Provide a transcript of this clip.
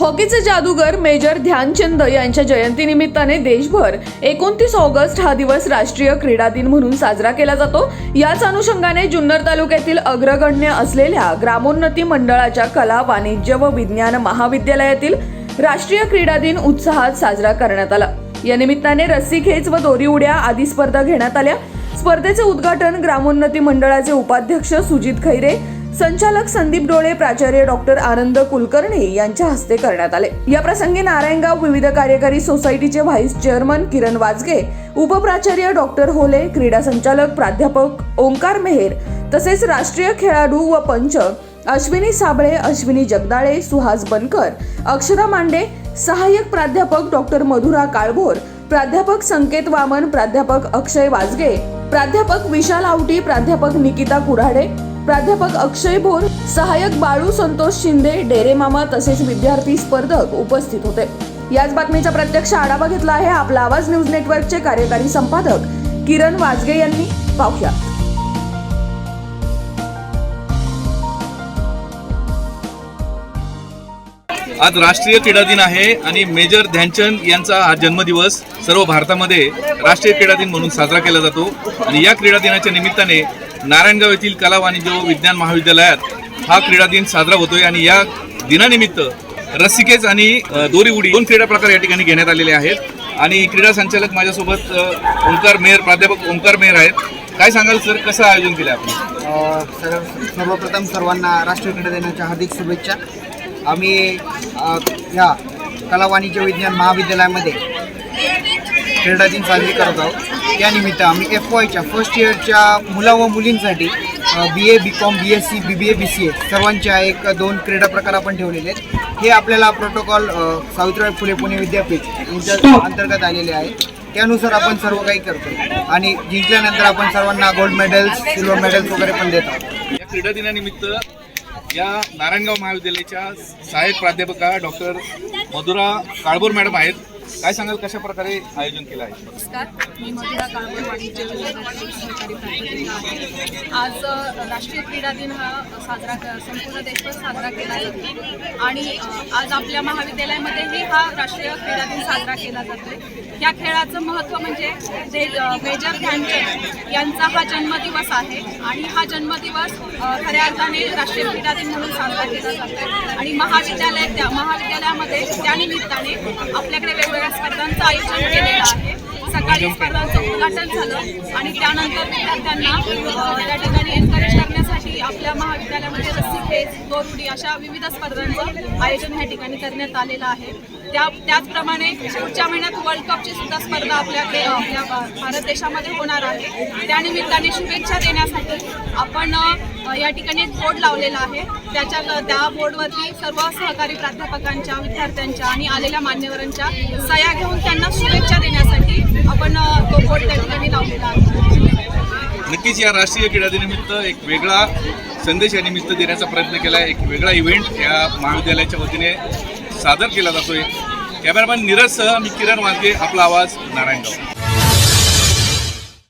हॉकीचे जादूगर मेजर ध्यानचंद यांच्या जयंतीनिमित्ताने देशभर एकोणतीस ऑगस्ट हा दिवस राष्ट्रीय क्रीडा दिन म्हणून साजरा केला जातो. याच अनुषंगाने जुन्नर तालुक्यातील अग्रगण्य असलेल्या ग्रामोन्नती मंडळाच्या कला वाणिज्य व विज्ञान महाविद्यालयातील राष्ट्रीय क्रीडा दिन उत्साहात साजरा करण्यात आला. या निमित्ताने रस्सी खेच व दोरी उड्या आदी स्पर्धा घेण्यात आल्या. स्पर्धेचे उद्घाटन ग्रामोन्नती मंडळाचे उपाध्यक्ष सुजित खैरे संचालक संदीप डोळे प्राचार्य डॉक्टर आनंद कुलकर्णी यांच्या हस्ते करण्यात आले. या प्रसंगी नारायणगाव विविध कार्यकारी सोसायटीचे व्हाईस चेअरमन किरण वाजगे उपप्राचार्य डॉक्टर होले क्रीडा संचालक प्राध्यापक ओंकार मेहेर तसेच राष्ट्रीय खेळाडू व पंच अश्विनी साबळे अश्विनी जगदाळे सुहास बनकर अक्षरा मांडे सहाय्यक प्राध्यापक डॉक्टर मधुरा काळभोर प्राध्यापक संकेत वामन प्राध्यापक अक्षय वाजगे प्राध्यापक विशाल आवटी प्राध्यापक निकिता कुऱ्हाडे प्राध्यापक अक्षय भोर सहाय्यक बाळू संतोष शिंदे डेरे मामा तसेच विद्यार्थी स्पर्धक उपस्थित होते. याच बातमीचा प्रत्यक्ष आढावा घेतला आहे आपला आवाज न्यूज नेटवर्कचे कार्यकारी संपादक किरण वाजगे यांनी. पाहूया. आज राष्ट्रीय क्रीडा दिन आहे आणि मेजर ध्यानचंद यांचा हा जन्मदिवस सर्व भारतामध्ये राष्ट्रीय क्रीडा दिन म्हणून साजरा केला जातो. आणि या क्रीडा दिनाच्या निमित्ताने नारायणगाव येथील कला वाणिज्य विज्ञान महाविद्यालयात हा क्रीडा दिन साजरा होतोय. आणि या दिनानिमित्त रस्सिकेच आणि दोरी उडी दोन क्रीडा प्रकार या ठिकाणी घेण्यात आलेले आहेत. आणि क्रीडा संचालक माझ्यासोबत ओंकार मेहर प्राध्यापक ओंकार मेहर आहेत. काय सांगाल सर कसं आयोजन केलं आपण? सर्व सर्वप्रथम सर्वांना राष्ट्रीय क्रीडा दिनाच्या हार्दिक शुभेच्छा. आम्ही ह्या कला वाणिज्य विज्ञान महाविद्यालयामध्ये क्रीडा दिन साजरी करत आहोत. त्यानिमित्त आम्ही एफ वायच्या फर्स्ट इयरच्या मुला व मुलींसाठी B A B com B S C B B A B C A सर्वांच्या एक दोन क्रीडा प्रकार आपण ठेवलेले आहेत. हे आपल्याला प्रोटोकॉल सावित्रीबाई फुले पुणे विद्यापीठ यांच्या अंतर्गत आलेले आहे. त्यानुसार आपण सर्व काही करतो आणि जिंकल्यानंतर आपण सर्वांना गोल्ड मेडल्स सिल्वर मेडल्स वगैरे पण देतो या क्रीडा दिनानिमित्त या नारायणगाव महाविद्यालयाच्या सहाय्यक प्राध्यापका डॉक्टर मधुरा काळभोर मॅडम आहेत. काय सांगाल कशा प्रकारे आयोजन केलं आहे? नमस्कार. मी मधुरा काळभोर वाणिज्य आज राष्ट्रीय क्रीडा दिन हा साजरा संपूर्ण देशभर साजरा केला जातो आणि आज आपल्या महाविद्यालयामध्येही हा राष्ट्रीय क्रीडा दिन साजरा केला जातोय. या खेळाचं महत्त्व म्हणजे जे मेजर ध्यानचंद यांचा हा जन्मदिवस आहे आणि हा जन्मदिवस खऱ्या अर्थाने राष्ट्रीय क्रीडा दिन म्हणून साजरा केला जातोय. आणि महाविद्यालय त्या महाविद्यालयामध्ये त्यानिमित्ताने आपल्याकडे वेगवेगळ्या स्पर्धांचं आयोजन केलेलं आहे. सकाळी स्पर्धांचं उद्घाटन झालं आणि त्यानंतर विद्यार्थ्यांना त्या ठिकाणी एनकरेज करण्यासाठी आपल्या महाविद्यालयामध्ये रस्सी खेच दोरुडी अशा विविध स्पर्धांचं आयोजन ह्या ठिकाणी करण्यात आलेलं आहे. त्या त्याचप्रमाणे पुढच्या महिन्यात वर्ल्ड कपची सुद्धा स्पर्धा आपल्याकडे आपल्या भारत देशामध्ये होणार आहे. त्यानिमित्ताने शुभेच्छा देण्यासाठी आपण या ठिकाणी एक बोर्ड लावलेला आहे. त्याच्या त्या बोर्डवरती सर्व सहकारी प्राध्यापकांच्या विद्यार्थ्यांच्या आणि आलेल्या मान्यवरांच्या सह्या घेऊन त्यांना शुभेच्छा देण्यासाठी आपण तो बोर्ड त्या ठिकाणी लावलेला आहे. नक्कीच या राष्ट्रीय क्रीडा दिनानिमित्त एक वेगळा संदेश या निमित्त देण्याचा प्रयत्न केला आहे. एक वेगळा इव्हेंट या महाविद्यालयाच्या वतीने सादर केला जातोय. कॅमेरामॅन नीरज सह मी किरण वाजगे आपला आवाज नारायणगाव.